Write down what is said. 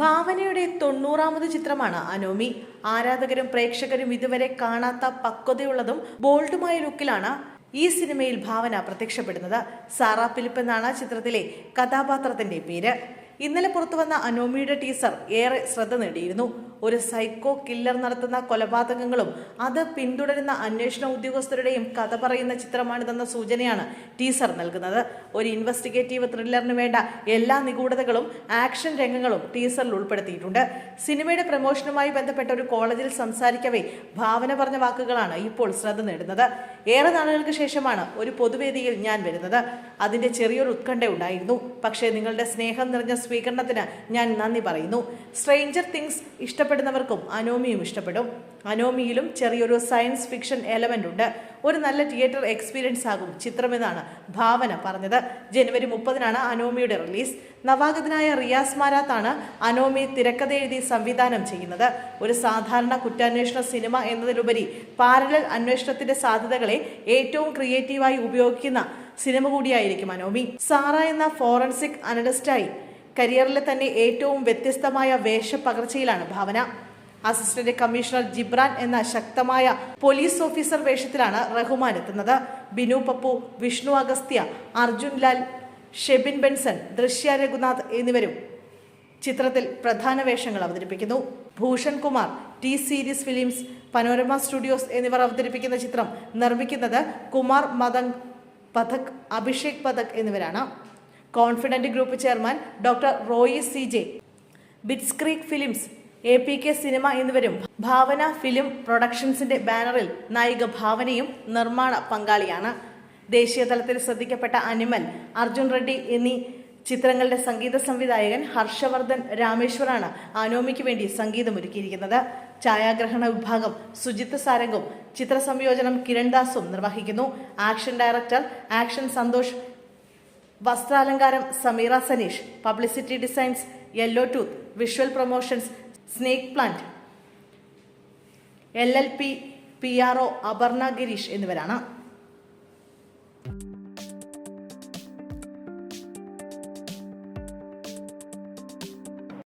ഭാവനയുടെ തൊണ്ണൂറാമത് ചിത്രമാണ് അനോമി. ആരാധകരും പ്രേക്ഷകരും ഇതുവരെ കാണാത്ത പക്വതയുള്ളതും ബോൾഡുമായ ലുക്കിലാണ് ഈ സിനിമയിൽ ഭാവന പ്രത്യക്ഷപ്പെടുന്നത്. സാറാ ഫിലിപ്പ് എന്നാണ് ചിത്രത്തിലെ കഥാപാത്രത്തിന്റെ പേര്. ഇന്നലെ പുറത്തുവന്ന അനോമിയുടെ ടീസർ ഏറെ ശ്രദ്ധ നേടിയിരുന്നു. ഒരു സൈക്കോ കില്ലർ നടത്തുന്ന കൊലപാതകങ്ങളും അത് പിന്തുടരുന്ന അന്വേഷണ ഉദ്യോഗസ്ഥരുടെയും കഥ പറയുന്ന ചിത്രമാണിതെന്ന സൂചനയാണ് ടീസർ നൽകുന്നത്. ഒരു ഇൻവെസ്റ്റിഗേറ്റീവ് ത്രില്ലറിന് വേണ്ട എല്ലാ നിഗൂഢതകളും ആക്ഷൻ രംഗങ്ങളും ടീസറിൽ ഉൾപ്പെടുത്തിയിട്ടുണ്ട്. സിനിമയുടെ പ്രമോഷനുമായി ബന്ധപ്പെട്ട ഒരു കോളേജിൽ സംസാരിക്കവേ ഭാവന പറഞ്ഞ വാക്കുകളാണ് ഇപ്പോൾ ശ്രദ്ധ നേടുന്നത്. ഏറെ നാളുകൾക്ക് ശേഷമാണ് ഒരു പൊതുവേദിയിൽ ഞാൻ വരുന്നത്. അതിന്റെ ചെറിയൊരു ഉത്കണ്ഠ ഉണ്ടായിരുന്നു. പക്ഷേ നിങ്ങളുടെ സ്നേഹം നിറഞ്ഞ സ്വീകരണത്തിന് ഞാൻ നന്ദി പറയുന്നു. സ്ട്രേഞ്ചർ തിങ്സ് ഇഷ്ടപ്പെടുന്നവർക്കും അനോമിയും ഇഷ്ടപ്പെടും. അനോമിയിലും ചെറിയൊരു സയൻസ് ഫിക്ഷൻ എലമെന്റ് ഉണ്ട്. ഒരു നല്ല തിയേറ്റർ എക്സ്പീരിയൻസ് ആകും ചിത്രമെന്നാണ് ഭാവന പറഞ്ഞത്. ജനുവരി മുപ്പതിനാണ് അനോമിയുടെ റിലീസ് നവാഗതനായ റിയാസ് മാരാത്താണ് അനോമി തിരക്കഥ എഴുതി സംവിധാനം ചെയ്യുന്നത്. ഒരു സാധാരണ കുറ്റാന്വേഷണ സിനിമ എന്നതിലുപരി പാരലൽ അന്വേഷണത്തിന്റെ സാധ്യതകളെ ഏറ്റവും ക്രിയേറ്റീവായി ഉപയോഗിക്കുന്ന സിനിമ കൂടിയായിരിക്കും അനോമി. സാറ എന്ന ഫോറൻസിക് അനലിസ്റ്റായി കരിയറിലെ തന്നെ ഏറ്റവും വ്യത്യസ്തമായ വേഷപ്പകർച്ചയിലാണ് ഭാവന. അസിസ്റ്റന്റ് കമ്മീഷണർ ജിബ്രാൻ എന്ന ശക്തമായ പോലീസ് ഓഫീസർ വേഷത്തിലാണ് റഹ്മാൻ എത്തുന്നത്. ബിനു പപ്പു വിഷ്ണു അഗസ്ത്യ അർജുൻ ലാൽ ഷെബിൻ ബെൻസൺ ദൃശ്യ രഘുനാഥ് എന്നിവരും ചിത്രത്തിൽ പ്രധാന വേഷങ്ങൾ അവതരിപ്പിക്കുന്നു. Bhushan Kumar T Series Films Panorama Studios എന്നിവർ അവതരിപ്പിക്കുന്ന ചിത്രം നിർമ്മിക്കുന്നത് കുമാർ മദങ് പഥക് അഭിഷേക് പഥക് എന്നിവരാണ്. Confident Group chairman doctor Roy C J. Bits Creek Films A P K cinema എന്നിവരും ഭാവന ഫിലിം പ്രൊഡക്ഷൻസിന്റെ ബാനറിൽ നായിക ഭാവനയും നിർമ്മാണ പങ്കാളിയാണ്. ദേശീയ തലത്തിൽ ശ്രദ്ധിക്കപ്പെട്ട അനിമൽ അർജുൻ റെഡ്ഡി എന്നീ ചിത്രങ്ങളുടെ സംഗീത സംവിധായകൻ ഹർഷവർദ്ധൻ രാമേശ്വറാണ് അനോമിക്ക് വേണ്ടി സംഗീതമൊരുക്കിയിരിക്കുന്നത്. ഛായാഗ്രഹണ വിഭാഗം സുജിത്ത് സാരംഗും ചിത്ര സംയോജനം കിരൺദാസും നിർവഹിക്കുന്നു. Action director action Santhosh വസ്ത്രാലങ്കാരം Sameera Saneesh publicity designs Yellow Tooth visual promotions Snake Plant. L L P P R O Aparna Gireesh എന്നിവരാണ്.